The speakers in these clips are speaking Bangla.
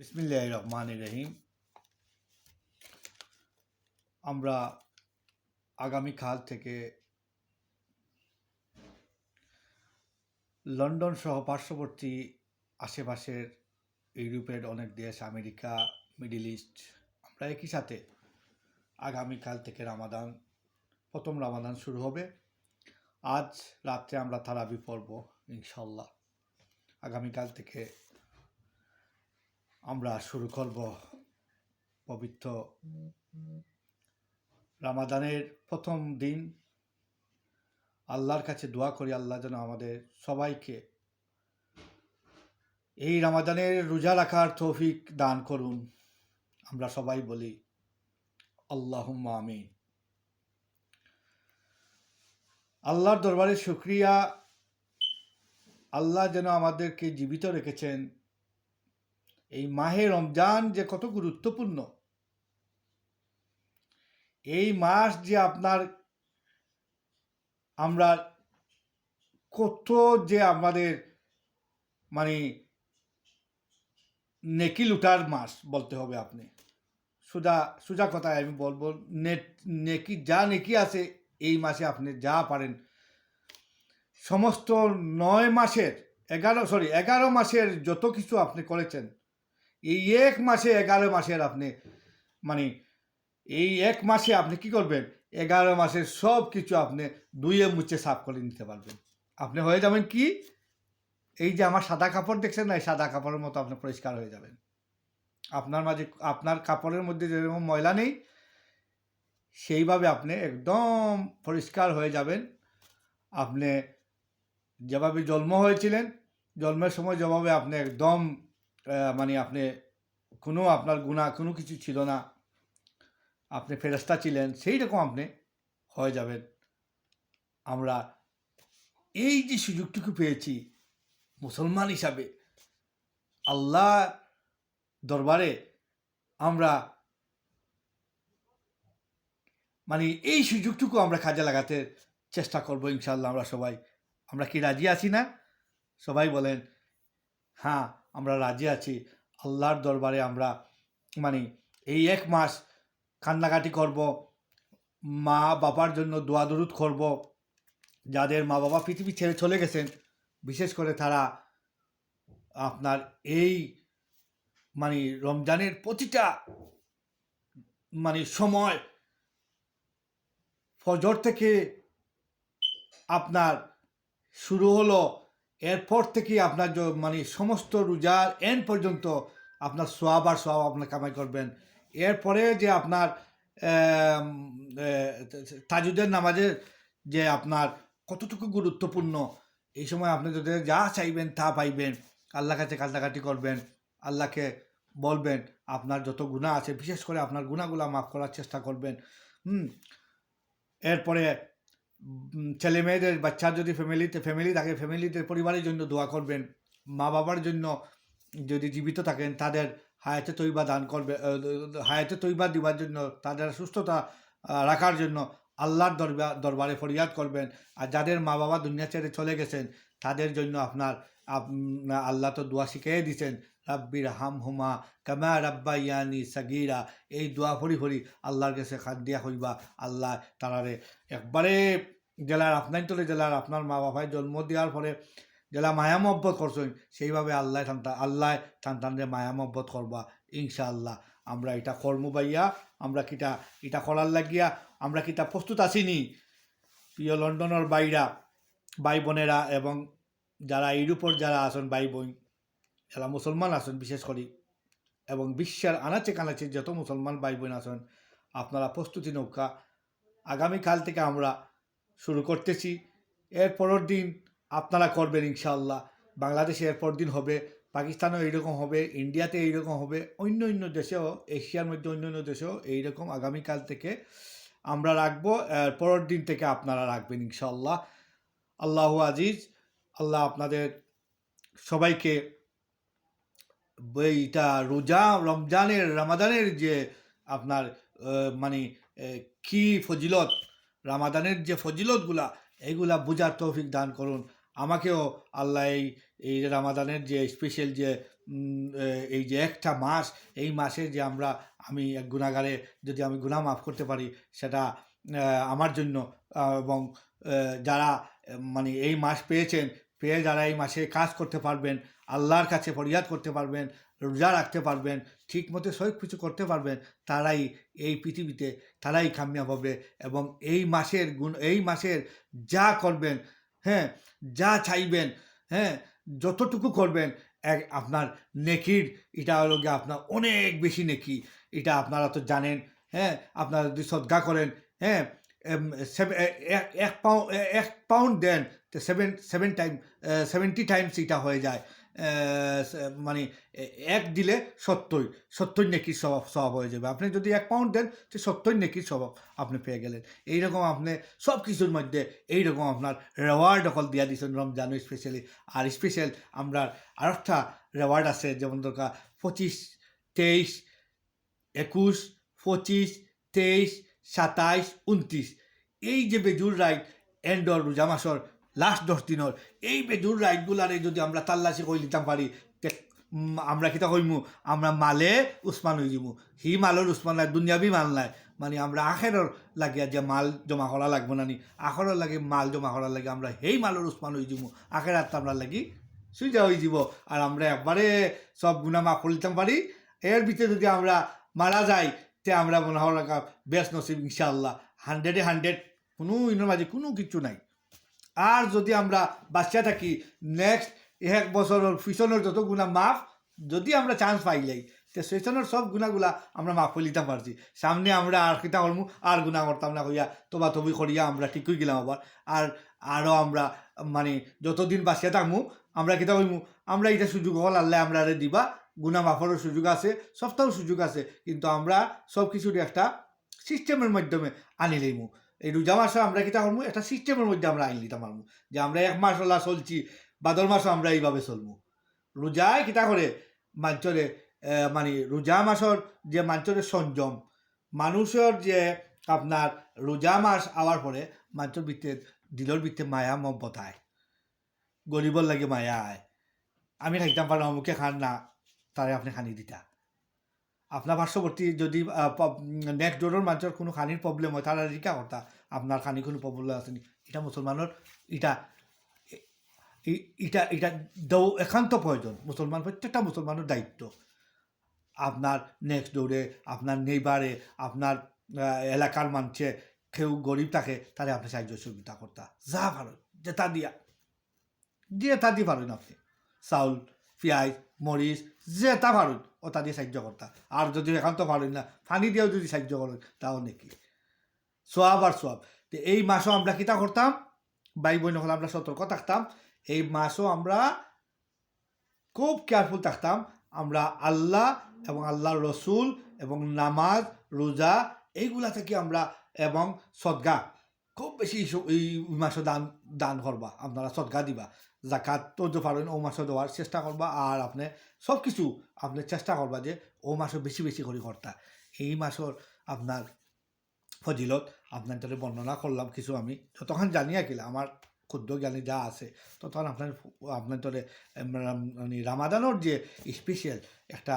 বিসমিল্লাহ রহমান রহিম আমরা আগামীকাল থেকে লন্ডন সহ পার্শ্ববর্তী আশেপাশের ইউরোপের অনেক দেশ, আমেরিকা, মিডিল ইস্ট, আমরা একই সাথে আগামীকাল থেকে রামাদান, প্রথম রামাদান শুরু হবে। আজ রাত্রে আমরা তারাবি পড়ব ইনশাল্লাহ আগামীকাল থেকে আমরা শুরু করব পবিত্র রামাদানের প্রথম দিন। আল্লাহর কাছে দোয়া করি, আল্লাহ যেন আমাদের সবাইকে এই রামাদানের রোজা রাখার তৌফিক দান করুন। আমরা সবাই বলি আল্লাহ আমিন। আল্লাহর দরবারে শুক্রিয়া। আল্লাহ যেন আমাদেরকে জীবিত রেখেছেন। এই মাহে রমজান যে কত গুরুত্বপূর্ণ। এই মাস যে আপনার আমরা কত যে আমাদের মানে নেকি লুটার মাস বলতে হবে আপনি। সোজা সোজা কথায় আমি বলব নেকি, যা নেকি আছে এই মাসে আপনি যা পারেন। সমস্ত নয় মাসের, এগারো সরি এগারো মাসের যত কিছু আপনি করেছেন এই এক মাসে এগারো মাসের আপনি মানে এই এক মাসে আপনি কি করবেন? এগারো মাসের সব কিছু আপনি দুইয়ে মুছে সাফ করে নিতে পারবেন। আপনি হয়ে যাবেন কি? এই যে আমার সাদা কাপড় দেখছেন না, এই সাদা কাপড়ের মতো আপনি পরিষ্কার হয়ে যাবেন। আপনার মাঝে, আপনার কাপড়ের মধ্যে যেরকম ময়লা নেই, সেইভাবে আপনি একদম পরিষ্কার হয়ে যাবেন। আপনি যেভাবে জন্ম হয়েছিলেন, জন্মের সময় যেভাবে আপনি একদম মানে আপনি কোনো আপনার গুণা কোনো কিছু ছিল না। আপনি ফেরস্তা ছিলেন সেই রকম আপনি হয়ে যাবেন। আমরা এই যে সুযোগটুকু পেয়েছি মুসলমান হিসাবে, আল্লাহ দরবারে আমরা মানে এই সুযোগটুকু আমরা কাজে লাগাতে চেষ্টা করব ইনশাল্লাহ আমরা সবাই। আমরা কি রাজি আছি না? সবাই বলেন হ্যাঁ আমরা রাজি আছি, আল্লাহর দরবারে আমরা মানে এই এক মাস কান্নাকাটি করব, মা বাবার জন্য দোয়া দরুদ করব, যাদের মা বাবা পৃথিবী ছেড়ে চলে গেছেন, বিশেষ করে তারা আপনার এই মানে রমজানের প্রতিটা মানে সময় ফজর থেকে আপনার শুরু হলো এরপর থেকে আপনার মানে সমস্ত রোজার এন পর্যন্ত আপনার সোয়াব আর সোয়াব আপনার কামাই করবেন। এরপরে যে আপনার তাজুদের নামাজের যে আপনার কতটুকু গুরুত্বপূর্ণ, এই সময় আপনি যদি যা চাইবেন তা পাইবেন আল্লাহ কাছে কান্দাকাটি করবেন, আল্লাহকে বলবেন, আপনার যত গুণা আছে, বিশেষ করে আপনার গুণাগুলা মাফ করার চেষ্টা করবেন। হুম, এরপরে ছেলে মেয়েদের বাচ্চার যদি ফ্যামিলিতে ফ্যামিলি থাকে ফ্যামিলিতে পরিবারের জন্য দোয়া করবেন। মা বাবার জন্য যদি জীবিত থাকেন, তাদের হায়াতে তৈবা দান করবে হায়াতে তৈবা দিবার জন্য, তাদের সুস্থতা রাখার জন্য আল্লাহর দরবার দরবারে ফরিয়াদ করবেন। আর যাদের মা বাবা দুনিয়া ছেড়ে চলে গেছেন, তাদের জন্য আপনার, আপ- আল্লাহ তো দোয়া শিখিয়ে দিয়েছেন। রাব্বির হাম হুমা কামা রাব্বা ইয়ানি সাগিরা। এই দোয়া ফরি ফরি আল্লাহর কাছে খাদ দিয়া হইবা আল্লাহ তারারে একবারে জেলার আপনার তলে জেলার আপনার মা বাবায় জন্ম দেওয়ার ফলে জেলা মায়া মহব্বত করছেন, সেইভাবে আল্লাহ সন্তান আল্লাহ সন্তানরে মায়া মহব্বত করবা, ইনশাআল্লাহ। আমরা এটা কর্ম পাইয়া আমরা কিটা, এটা করার লাগিয়া আমরা কিটা প্রস্তুত আসিনি প্রিয় লন্ডনের বাইরা ভাই বোনেরা এবং যারা ইউরোপর যারা আছেন ভাই বোন যারা মুসলমান আছেন, বিশেষ করে। এবং বিশ্বের আনাচে কানাচে যত মুসলমান ভাই বোন আছেন, আপনারা প্রস্তুতি নৌকা আগামীকাল থেকে আমরা শুরু করতেছি। এর পরের দিন আপনারা করবেন ইনশাআল্লাহ। বাংলাদেশে এর পর দিন হবে, পাকিস্তানেও এইরকম হবে, ইন্ডিয়াতে এইরকম হবে, অন্য অন্য দেশেও, এশিয়ার মধ্যে অন্য অন্য দেশেও এইরকম আগামীকাল থেকে আমরা রাখব। এর পরের দিন থেকে আপনারা রাখবেন ইনশাআল্লাহ। আল্লাহ আজিজ, আল্লাহ আপনাদের সবাইকে এইটা রোজা, রমজানের, রামাদানের যে আপনার মানে কি ফজিলত, রামাদানের যে ফজিলতগুলা, এইগুলা বোঝার তৌফিক দান করুন। আমাকেও আল্লাহ এই এই রামাদানের যে স্পেশাল যে এই যে একটা মাস, এই মাসে যে আমরা, আমি এক গুণাগারে যদি আমি গুণা মাফ করতে পারি, সেটা আমার জন্য এবং যারা মানে এই মাস পেয়েছেন পেয়ে যারা এই মাসে কাজ করতে পারবেন, আল্লাহর কাছে ফরিয়াদ করতে পারবেন, রোজা রাখতে পারবেন ঠিক মতো সব কিছু করতে পারবেন, তারাই এই পৃথিবীতে, তারাই কামিয়াব হবে এবং এই মাসের গুণ, এই মাসের যা করবেন হ্যাঁ যা চাইবেন হ্যাঁ যতটুকু করবেন, এক আপনার নেকির, এটা হলো গিয়ে আপনার অনেক বেশি নেকি, এটা আপনারা তো জানেন হ্যাঁ আপনারা যদি সদ্গা করেন হ্যাঁ এক পাউন্ড এক পাউন্ড দেন তো seven seven time seventy times এটা হয়ে যায়। মানে এক দিলে সত্তর সত্তর নেকির স্বভাব স্বভাব হয়ে যাবে। আপনি যদি এক পাউন্ড দেন, তো সত্তর নেকির স্বভাব আপনি পেয়ে গেলেন। এইরকম আপনি, সব কিছুর মধ্যে এইরকম আপনার রেওয়ার্ড অকল দিয়া দিচ্ছেন রমজানও স্পেশালি আর স্পেশাল আমরা আরেকটা রেওয়ার্ড আছে, যেমন দরকার পঁচিশ, তেইশ, একুশ, পঁচিশ, তেইশ, সাতাইশ উনত্রিশ এই যে বেজুর রাইড এন্ডর রোজা মাসর লাস্ট দশ দিনের এই বেজুর রাইডগুলারে যদি আমরা তাল্লাশি করে নিতাম পারি আমরা কিতা কইমু আমরা মালে উসমান হয়ে যাব হি মালর উসমান নাই, দুনিয়াবি মাল নাই। মানে আমরা আখেরর লাগিয়া যে মাল জমা করা লাগবো না নি আখরের লাগে মাল জমা করার লাগে আমরা সেই মালর উসমান হয়ে যাব আখের আত্মা আমরা লাগি সুইজা হয়ে যাব আর আমরা একবারে সব গুণা মাফ করে দিতাম পারি এর ভিতরে যদি আমরা মারা যাই তে আমরা মনে হয় বেশ নসিব ইনশাআল্লাহ। হান্ড্রেডে হান্ড্রেড কোনো ইনোর মাঝে কোনো কিছু নাই। আর যদি আমরা বাচ্চা থাকি নেক্সট এক বছরের পিছনের যত গুণা মাফ, যদি আমরা চান্স পাইলাই তে সেশনের সব গুণাগুলা আমরা মাফ দিতে পারছি। সামনে আমরা আর কিতা করমু? আর গুণা করতাম না কইয়া, তোবা তবি করিয়া আমরা ঠিক হয়ে গেলাম আবার। আর আরও আমরা মানে যতদিন বাঁচিয়া থাকমু, আমরা কিতা হইমু আমরা এটা সুযোগ হল, আল্লাহ আমরা আরে দিবা। গুণা মাফারও সুযোগ আছে সবটাও সুযোগ আছে। কিন্তু আমরা সব কিছুর একটা সিস্টেমের মাধ্যমে আনি লইমু। এই রোজা মাসে আমরা কিতা করব একটা সিস্টেমের মধ্যে আমরা আইন নিতে পারব। যে আমরা এক মাস হলা চলছি বাদর মাসও আমরা এইভাবে চলবো। রোজায় কিতা করে? মাঞ্চরে মানে রোজা মাসর যে মাঞ্চরের সংযম, মানুষের যে আপনার রোজা মাস আওয়ার পরে মাঞ্চর ভিত্তে দিলর ভিত্তে মায়া মব্বত আয়। গরিবর লাগে মায়া আয়। আমি থাকতাম পারলাম, অমুকে খান না, তারে আপনি খানি দিতা। আপনার পার্শ্ববর্তী যদি নেক্সট ডোরের মানুষের কোনো খানির প্রবলেম হয়, তারা রিকা করতা, আপনার খানি কোনো প্রবলেম আছে এটা মুসলমানের, এটা এটা এটা দৌ একান্ত প্রয়োজন। মুসলমান প্রত্যেকটা মুসলমানের দায়িত্ব। আপনার নেক্সট ডোরে আপনার নেইবারে আপনার এলাকার মানুষে কেউ গরিব থাকে, তাহলে আপনি সাহায্য সুবিধা করতা। যা পারেন যেটা দিয়া। তা দিয়ে পারেন আপনি। চাউল, পিঁয়াজ, মরিচ যেটা পারেন। ওটা দিয়ে সাহায্য করতা। আর যদি একান্ত পারেন না, ফানি দিয়েও যদি সাহায্য করেন, তাও নাকি। সোয়াব আর সোয়াব। তো এই মাসও আমরা কিতা করতাম? ভাই বোন হলে আমরা সতর্ক থাকতাম। এই মাসও আমরা খুব কেয়ারফুল থাকতাম। আমরা আল্লাহ এবং আল্লাহর রসুল এবং নামাজ, রোজা এইগুলা থেকে আমরা এবং সদগা। খুব বেশি এই মাসে দান দান করবা। আপনারা সদগা দিবা। জাকাত তো যে ও মাসে দেওয়ার চেষ্টা করবা আর আপনি সব কিছু আপনি চেষ্টা করবা যে ও মাসে বেশি বেশি করে করতা। এই মাসের আপনার ফজিলত, আপনার তাহলে বর্ণনা করলাম কিছু আমি। যতক্ষণ জানি আকিলা আমার ক্ষুদ্র জ্ঞানী যা আছে, ততক্ষণ আপনার আপনার তোরে মানে রামাদানোর যে স্পেশাল একটা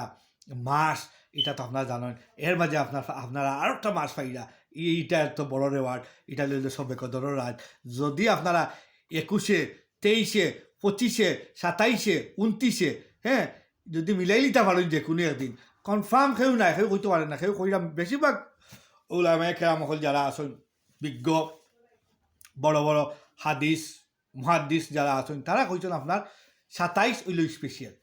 মাস, এটা তো আপনারা জানেন। এর মাঝে আপনার আপনারা আরও একটা মাস পাইরা, এইটা এত বড় রেওয়ার্ড এটা লইলে সবে কদর রাজ যদি আপনারা একুশে তেইশে, পঁচিশে, সাতাইশে উনত্রিশে হ্যাঁ? যদি মিলাই নিতে পারেন যে কোনো একদিন। কনফার্ম কেউ নাই কেউ কইতে পারেন না কেউ কইলাম বেশিরভাগ ওলামে কেরামহল যারা আছেন বিজ্ঞ, বড় বড় হাদিস মহাদিস যারা আছেন, তারা কইছেন আপনার সাতাইশ হইল স্পেশাল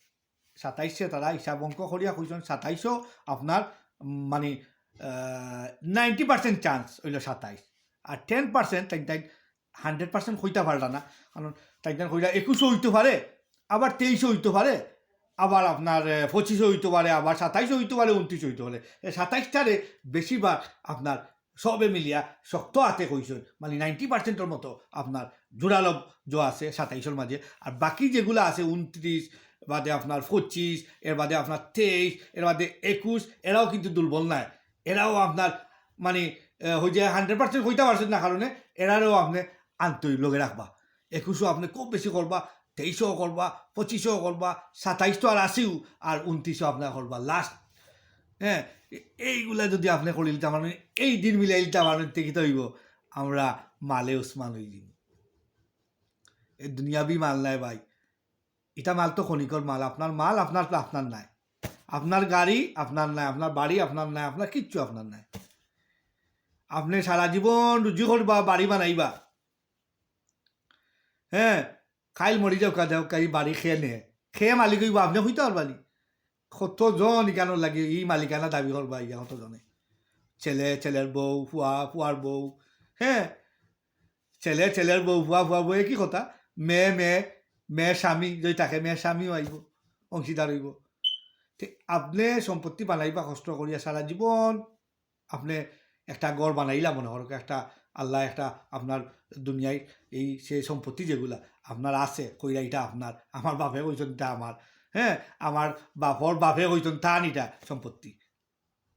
সাতাইশে তারা হিসাব অঙ্ক করিয়া কইছেন, সাতাইশও আপনার মানে নাইনটি পার্সেন্ট চান্স হইল সাতাইশ। আর টেন পার্সেন্ট তাই হান্ড্রেড পার্সেন্ট হইতে পারলা না। কারণ তাই জন্য কইরা একুশও হইতে পারে আবার তেইশও হইতে পারে আবার আপনার পঁচিশও হইতে পারে আবার সাতাইশও হইতে পারে উনত্রিশও হইতে পারে। সাতাইশটারে বেশিরভাগ আপনার সবে মিলিয়া শক্ত হাতে কইছেন মানে নাইনটি পার্সেন্টের মতো আপনার জোরালো জো আছে সাতাইশের মাঝে। আর বাকি যেগুলো আছে উনত্রিশ বাদে আপনার পঁচিশ এর বাদে আপনার তেইশ এর বাদে একুশ এরাও কিন্তু দুর্বল নাই। এরাও আপনার মানে আহ, হই যে হান্ড্রেড পার্সেন্ট হইতে পারছেন না কারণে এরারও আপনি আন্তরিক লগে রাখবা। একুশও আপনি খুব বেশি করবা তেইশও করবা পঁচিশও করবা সাতাইশ তো আর আসিও আর উনত্রিশও আপনার করবা লাস্ট হ্যাঁ এইগুলা যদি আপনি করিল তার মানে এই দিন মিলাইল তার মানে কি হইব, আমরা মালে হয়ে যাব এই দুনিয়াবি মাল নাই ভাই। এটা মাল তো খনিকর মাল, আপনার মাল আপনার আপনার নাই। আপনার গাড়ি আপনার নাই, আপনার বাড়ি আপনার নাই, আপনার কিচ্ছু আপনার নাই। আপনি সারা জীবন রুজি করবা, বাড়ি বানাইবা। হ্যাঁ খাইল মরি যাও কা যাও কাই বাড়ি খেয়ে নে খেয়ে মালিক হইব আপনি হইতে পারবানি কতজন ইকানোর লাগে, ই মালিকানা দাবি করবা ইয়া কতজনে? ছেলে ছেলের বউ ফুয়া ফুয়ার বউ হ্যাঁ ছেলে ছেলের বউ ফুয়া ফুয়া বউ কি কথা? মেয়ে মেয়ে মেয়ে স্বামী, যদি থাকে মেয়ে স্বামীও আইব অংশীদার হইব। আপনি সম্পত্তি বানাইবা কষ্ট করিয়া সারা জীবন আপনি একটা গড় বানাইলা মনে করো একটা আল্লাহ একটা আপনার দুনিয়ায় এই সেই সম্পত্তি যেগুলা আপনার আছে, কইরা এটা আপনার। আমার বাপে কইছেন তা আমার। হ্যাঁ আমার বাপর বাপে কইছেন তান এটা সম্পত্তি।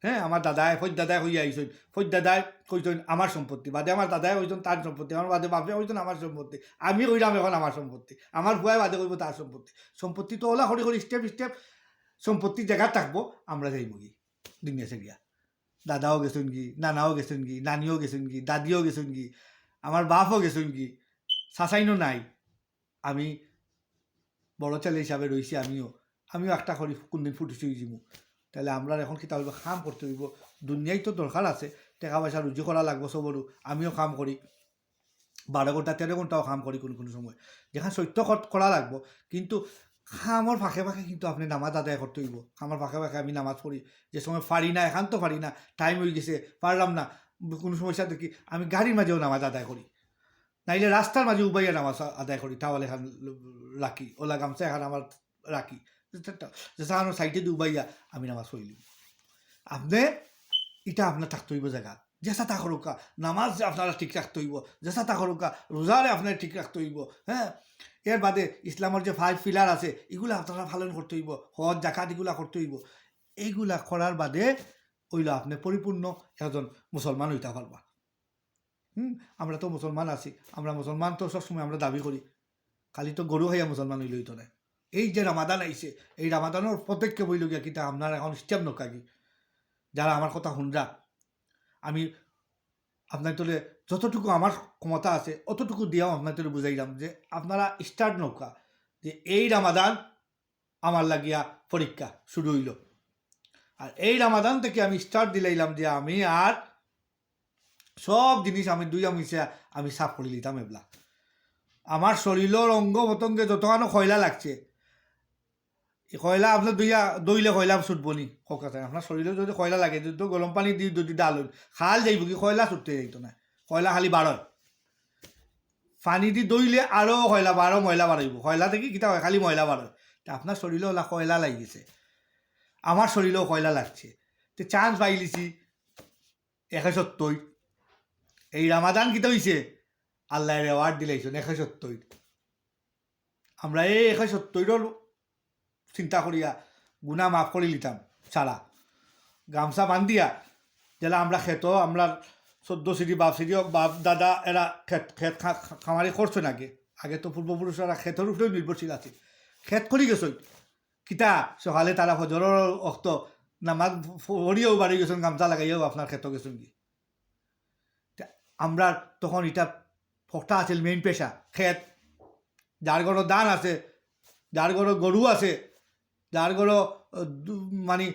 হ্যাঁ আমার দাদায় ফৈদ দাদাই কই আইছেন। ফৈদ দাদাই কইছেন আমার সম্পত্তি। বাদে আমার দাদায় কইছেন তার সম্পত্তি। আমার বাদে বাপে কইছেন আমার সম্পত্তি। আমি কইলাম এখন আমার সম্পত্তি। আমার ভুয়াই বাদে কইব তার সম্পত্তি। সম্পত্তি তো ওলা হরি হরি স্টেপ স্টেপ। সম্পত্তি জায়গা থাকব, আমরা যাইব কি দুনিয়া সে গিয়া দাদাও গেছেন কি, নানাও গেছেন কি, নানিও গেছেন কি, দাদিও গেছেন কি, আমার বাপও গেছেন কি সাসাইনও নাই। আমি বড় ছেলে হিসাবে রয়েছি আমিও। আমিও একটা করি কোনদিন ফুটি চুই যাব তাহলে আমরা এখন কি তাহলে কাম করতে হইব? দুনিয়ায় তো দরকার আছে, টাকা পয়সা রুজি করা লাগবো সবরও আমিও কাম করি। বারো ঘণ্টা, তেরো ঘন্টাও কাম করি কোনো কোনো সময়। যেখানে সত্য করা লাগবো। কিন্তু খামর ফাঁকে ফাঁকে কিন্তু আপনি নামাজ আদায় করতে হইব। খামার ফাঁকে ফাঁকে আমি নামাজ পড়ি। যে সময় পারি না এখান তো পারি না টাইম হয়ে গেছে, পারলাম না, কোনো সমস্যা দেখি আমি গাড়ির মাঝেও নামাজ আদায় করি। নাইলে রাস্তার মাঝে উবাইয়া নামাজ আদায় করি টাওয়াল এখান রাখি, ওলা গামছা এখান আমার রাখি। সাইডে দিয়ে উবাইয়া আমি নামাজ পড়িলি আপনি এটা আপনার থাকতে হইব জায়গা। জেসা তা করুকা নামাজ আপনারা ঠিক রাখতে হইব জেসা তা করুকা রোজারে আপনার ঠিক রাখতে হইব হ্যাঁ? এর বাদে ইসলামের যে ফাইভ পিলার আছে, এগুলা আপনারা পালন করতে হইব, হজ জাকাত এগুলা করতে হইব। এইগুলা করার বাদে ওইলা আপনি পরিপূর্ণ একজন মুসলমান হইতে পারবা। হুম? আমরা তো মুসলমান আছি, আমরা মুসলমান তো সবসময় আমরা দাবি করি। খালি তো গরু হইয়া মুসলমান হইলে হইতো না। এই যে রামাদান আইছে, এই রামাদানের পদক্ষেপ হইল গিয়া কিন্তু আপনার এখন স্টেপ নকাগি যারা আমার কথা শুনরা আমি আপনার তোলে যতটুকু আমার ক্ষমতা আছে, অতটুকু দিয়াও আপনার তোলে বুঝাইলাম যে আপনারা স্টার্ট নৌকা, যে এই রামাদান আমার লাগিয়া পরীক্ষা শুরু হইল। আর এই রামাদান থেকে আমি স্টার্ট দিলাইলাম যে আমি আর সব জিনিস আমি দুই মিশে আমি সাফ করে লিতাম এবলা আমার শরীরের অঙ্গ প্রত্যঙ্গে যতখানো খয়লা লাগছে কয়লা আপনার দুইয়া, দইলে কয়লা ছুটব নি কলকাতায় আপনার শরীরে যদি কয়লা লাগে যদি গরম পানি দি যদি ডাল খাল যাইব কি কয়লা ছুটতে যাইতো না, কয়লা খালি বাড়য় পানি দি দইলে আরও কয়লা বারো ময়লা বাড়াইব কয়লা থেকে কিতা হয়, খালি ময়লা বাড়য় তা আপনার শরীরেও কয়লা লাগিছে আমার শরীরেও কয়লা লাগছে। তো চান্স পাইলিছি একে সত্তর এই রামাদান কিতা হইছে আল্লাহ রেওয়ার্ড দিলাইছেন একে সত্তর আমরা এই একে সত্তরের চিন্তা করিয়া গুণা মাফ করে লিতাম সারা গামছা বান্ধিয়া, যেলা আমরা খেত, আমরা চোদ্দ সিঁড়ি বাপ সিঁড়ি হোক বাপ, দাদা এরা খেত খেত খামারি করছে নাকি? আগে তো পূর্বপুরুষরা খেতের উপরেও নির্ভরশীল আছে খেত করি গেছ কিতা সকালে তারা হজরের অক্ত নামাজ পড়িয়েও বাড়ি গেছেন গামছা লাগাইয়াও আপনার খেত গেছেন কি আমরা তখন এটা ফকটা আছিল মেইন পেশা খেত। যার ঘর দান আছে যার ঘর গরু আছে যার ঘর মানে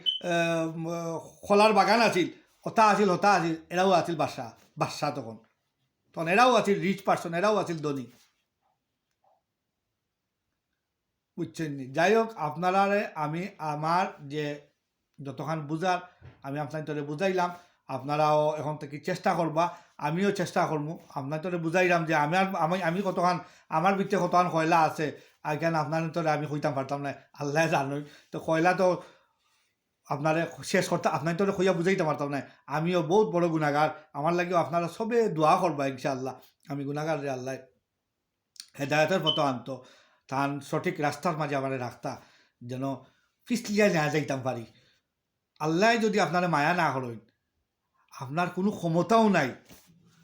খোলার বাগান আছিল। হতা আছিল হতা আছিল, এরাও আছিল বাদশা বাদশা তখন। তখন এরাও আছিল রিচ পার্সন এরাও আছিল ধনী। বুঝছেন যাই হোক আপনারা আমি, আমার যে যতক্ষণ বুঝার, আমি আপনার তোরে বুঝাইলাম। আপনারাও এখন থেকে চেষ্টা করবা, আমিও চেষ্টা করব আপনার তোরে বুঝাইলাম যে আমি আমি আমি কতক্ষণ আমার ভিতরে কতক্ষণ কয়লা আছে আর কেন আপনার তোরে আমি কইতাম পারতাম না। আল্লাহ জানোই তো কয়লা তো আপনারে শেষ করতে আপনার তোরে কইয়া বুঝাইতে পারতাম না। আমিও বহুত বড় গুণাগার আমার লাগেও আপনারা সবে দোয়া করবা, ইনশাআল্লাহ। আমি গুণাগার রে আল্লাহ। হেদায়তের পথ আনতো। তান সঠিক রাস্তার মাঝে আমার রাখতা, যেন পিছলিয়া না যাইতাম পারি। আল্লাহ যদি আপনারা মায়া না করেন, আপনার কোনো ক্ষমতাও নাই।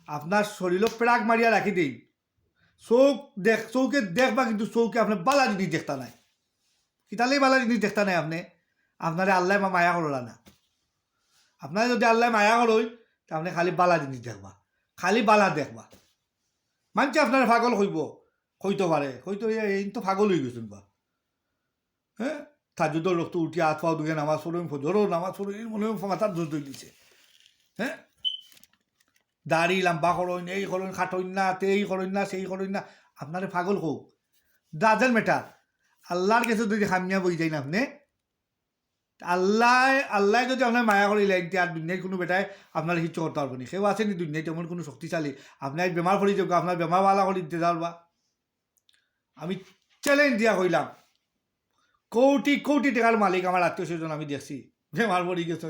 আপনার শরীরও প্রাগ মারিয়া রাখি দেই। চৌক দেখ, চৌকে দেখবা কিন্তু চৌকে আপনার বালা জিনিস দেখতা নাই। কিতালেই বালা জিনিস দেখতা নাই আপনি, আপনারে আল্লাহ মা মায়া করলা না। আপনার যদি আল্লাহ মায়া করই, তা আপনি খালি বালা জিনিস দেখবা, খালি বালা দেখবা। মানছে আপনার পাগল হইব, হইতে পারে হয়তো এই তো পাগল হয়ে গেছেন বা। হ্যাঁ? তাজুদর রক্ত উঠি হাত পাও দুগে নামাজ পড়ুন ফজরও নামাজ পড়ুন মনে হয় মাথার তৈরি দিছে। হ্যাঁ? দাড়ি লাম্বা করইন, এই করইন, খাটইন না, তেই করইন না, সেই করইন না। আপনারে পাগল হোক ডাজেল মেটার আল্লাহর কাছে যদি খামিয়া বই যাই না আপনি, আল্লাহ আল্লাহ যদি আপনার মায়া করে লাইন আর দুনিয়ায় কোনো বেটায় আপনার কিছু করতে পারব না। সেও আছে নি দুনিয়ায়, তেমন কোনো শক্তিশালী। আপনার বেমার পড়ি যাবে আপনার বেমার বালা করে দিতে পারবা আমি চ্যালেঞ্জ দিয়া কইলাম। কোটি কোটি টাকার মালিক আমার আত্মীয় স্বজন আমি দেখছি। বেমার পড়ি গেছে।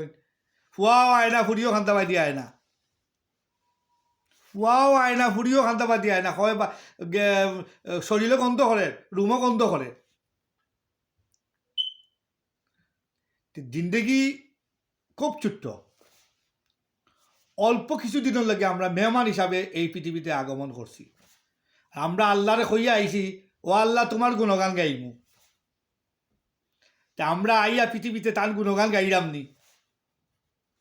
ফুয়াও আয়না ফুরিও খান্তা বাই দিয়ে আয়না ফুয়াও আয়না ফুরিও খান্তা বাই দিয়ে আয়না হয় বা শরীরও গন্ধ করে রুমও গন্ধ করে জিন্দগি খুব ছোট্ট অল্প কিছুদিনের লাগে আমরা মেহমান হিসাবে এই পৃথিবীতে আগমন করছি আমরা আল্লাহরে কইয়া আইছি ও আল্লাহ তোমার গুণগান গাইমু। তা আমরা আইয়া পৃথিবীতে তার গুণগান গাইলাম নি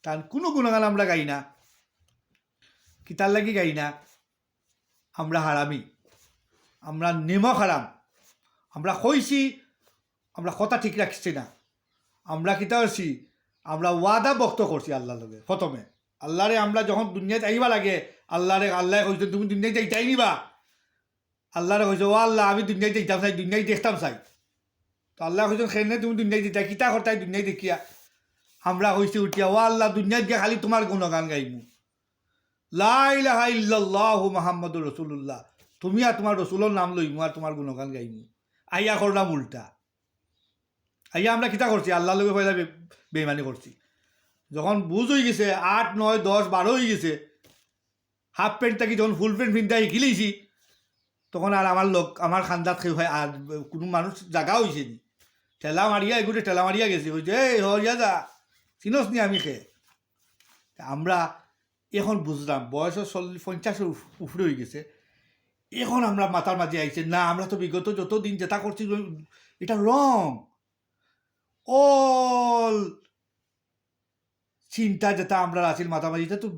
তার কোনো গুণগান আমরা গাই না। কি তার লাগি গাই না? আমরা হারামি। আমরা নেমক হারাম। আমরা কইছি, আমরা কথা ঠিক রাখছি না। আমরা কিতা করছি আমরা ওয়াদা বক্ত করছি আল্লাহ লগে, প্রথমে। আল্লাহরে আমরা যখন দুনিয়াতে আইবা লাগে, আল্লাহরে আল্লাহ কইছে, তুমি দুনিয়াতে যাইতাই নিবা আল্লাহরে কইছে, ও আল্লাহ, আমি দুনিয়ায় যাইতাম চাই দুনিয়ায় দেখতাম চাই। তো আল্লাহ কইছেন খেনে তুমি দুনিয়ায় দিতা কিতা করতাই দুনিয়ায় দেখিয়া আমরা কইছি, উঠিয়া, ও আল্লাহ দুনিয়ায় গিয়ে খালি তোমার গুণগান গাইমু। লাইলাহা ইল্লাল্লাহ রসুল্লাহ তুমি আর তোমার রসুলের নাম লইমু আর তোমার গুণগান গাইমু আইয়া করলাম উল্টা। আইয়া আমরা কিতা করছি? আল্লাহ লগে পয়লা বেইমানি করছি। যখন বুঝ হয়ে গেছে, আট, নয়, দশ, বারো হয়ে গেছে, হাফ প্যান্ট থাকি যখন ফুল প্যান্ট পিন্তা শিখিলেইছি তখন আর আমার লোক, আমার খান্দাত খেয়ে হয়, আর কোনো মানুষ জাগা হয়েছে নি। ঠেলা মারিয়া এগুলো ঠেলা মারিয়া গেছে। ওই যে হরিয়া যা চিনস নি আমি খেয়ে আমরা এখন বুঝলাম, বয়স চল্লিশ পঞ্চাশের উপরে হয়ে গেছে। এখন আমরা মাথার মাঝে আইছে, না, আমরা তো বিগত যত দিন যেটা করছি এটা রং। অল চিন্তা যেটা আমরা আছিল মাথামাঝি এটা তো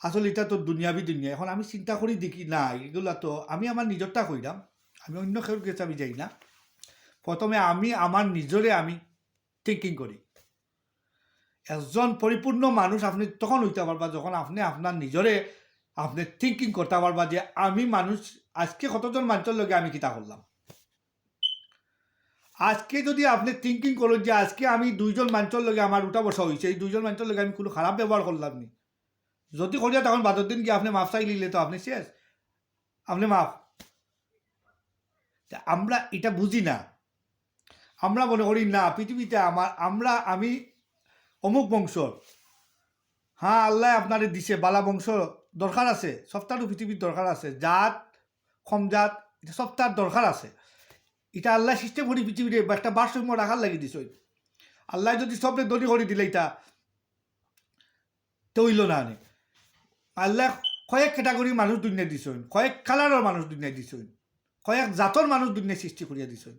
আসলে এটা তো দুনিয়াবি দুনিয়া এখন আমি চিন্তা করি, দেখি, না, এগুলা তো আমি আমার নিজরটা কইলাম আমি অন্য কেউ কাছে আমি যাই না। প্রথমে আমি, আমার নিজরে আমি থিঙ্কিং করি। একজন পরিপূর্ণ মানুষ আপনি তখন হইতে পারবা যখন আপনি আপনার নিজরে আপনি থিঙ্কিং করতে পারবা যে আমি মানুষ আজকে কতজন মানুষের লগে আমি কিতা করলাম আজকে যদি আপনি থিঙ্কিং করেন যে আজকে আমি দুইজন মানুষের লগে আমার উঠা বসা হয়েছে এই দুইজন মানুষের লগে আমি কোনো খারাপ ব্যবহার করলাম নি যদি করিয়া তখন বাদর দিন কি আপনি মাফ চাই লিলে তো আপনি শেষ? আপনি মাফ। আমরা এটা বুঝি না। আমরা মনে করি না পৃথিবীতে আমার আমরা, আমি অমুক বংশ। হ্যাঁ আল্লাহ আপনারে দিছে, বালা বংশ দরকার আছে সপ্তাহটো পৃথিবীর দরকার আছে, জাত কম জাত এটা সপ্তাহ দরকার আছে। এটা আল্লাহ সিস্টেম করি পৃথিবীতে একটা ভারসাম্য রাখার লাগি দিছ। আল্লাহ যদি সবরে দলি করে দিলে এটা তো তৈল না আল্লাহ কয়েক ক্যাটাগরি মানুষ দুনিয়া দিছেন, কয়েক কালারের মানুষ দুনিয়া দিছেন, কয়েক জাতর মানুষ দুনিয়া সৃষ্টি করিয়া দিছেন।